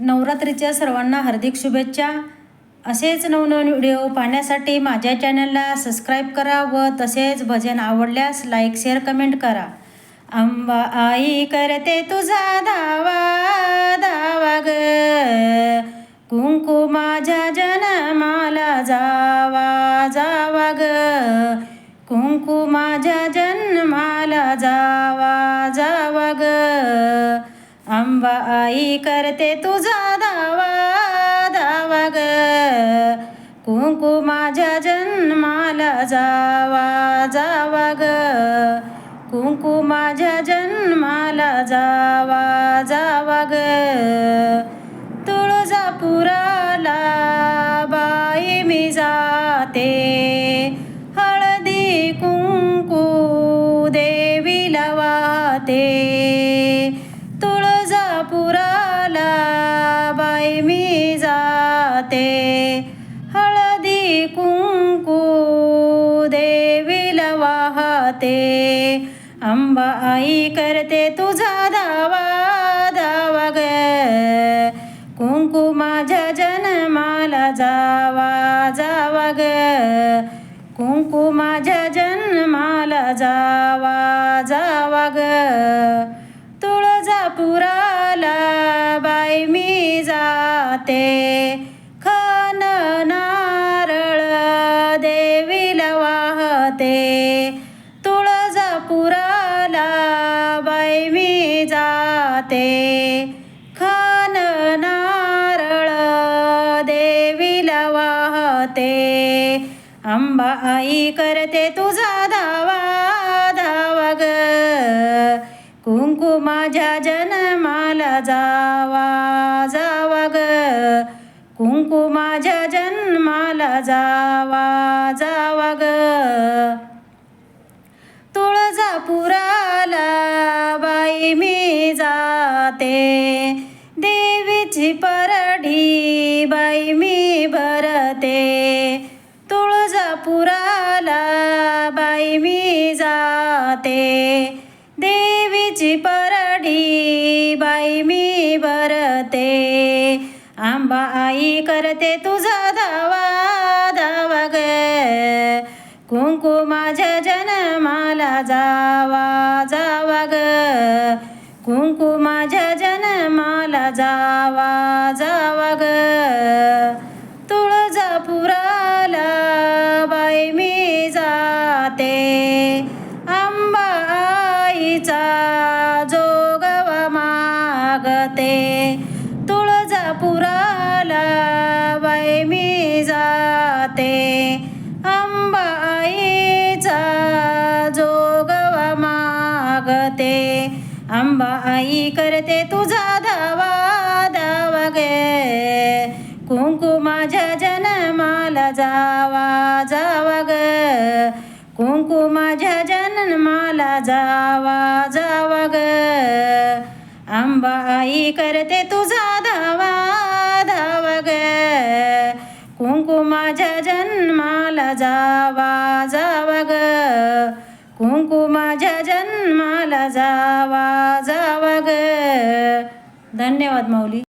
नवरात्रीच्या सर्वांना हार्दिक शुभेच्छा. असेच नवनवीन व्हिडिओ पाहण्यासाठी माझ्या चॅनलला सबस्क्राईब करा व तसेच भजन आवडल्यास लाईक शेअर कमेंट करा. आंबा आई करते तुझा धावा धावा ग. कुंकू माझ्या जन्माला जावा जावा ग. कुंकू माझ्या जन्माला जावा जावा. अंबा आई करते तुझा दावा दावा ग. कुंकू माझ्या जन्माला जावा जावा ग. कुंकू माझ्या जन्माला जावा जावा ग. तुळजापुराला बाई मी जाते. हळदी कुंकू देवीला वाहते. ते हळदी कुंकू देवीला वाहते. अंबा आई करते तुझा दावा दावा ग. कुंकू माझ्या जन्माला जावा जावा ग. कुंकू माझ्या जन्माला जावा जावा ग. तुळजापुराला बाई मी जाते. पुराला बाई मी जाते. खान नारळ देवीला वाहते. अंबा आई करते तुझा धावा धावा ग. कुंकू माझ्या जन्माला जावा जावा ग. कुंकू माझ्या जन्माला जावा जावा ग. जाते देवीची परडी बाई मी भरते. तुळजापुराला बाई मी जाते. देवीची परडी बाई मी भरते. आंबा आई करते तुझा दावा दावा ग. कुंकू माझ्या जन्माला जावा जावा ग. कुंकू जावा जावा ग. तुळजापुराला बाई मी जाते. आंबा आईचा जोगवा मागते. तुळजापुराला बाई मी जाते. आंबा आईचा जोगवा मागते. आंबा आई करते तुझा धावा. कुंकू माझ्या जन्माला जावा जावा ग. कुंकू माझ्या जन्माला जावा जावा ग. आंबा आई करते तुझा धावा धावा ग. कुंकू माझ्या जन्माला जावा जावा ग. कुंकू माझ्या जन्माला जावा जावा ग. धन्यवाद माऊली.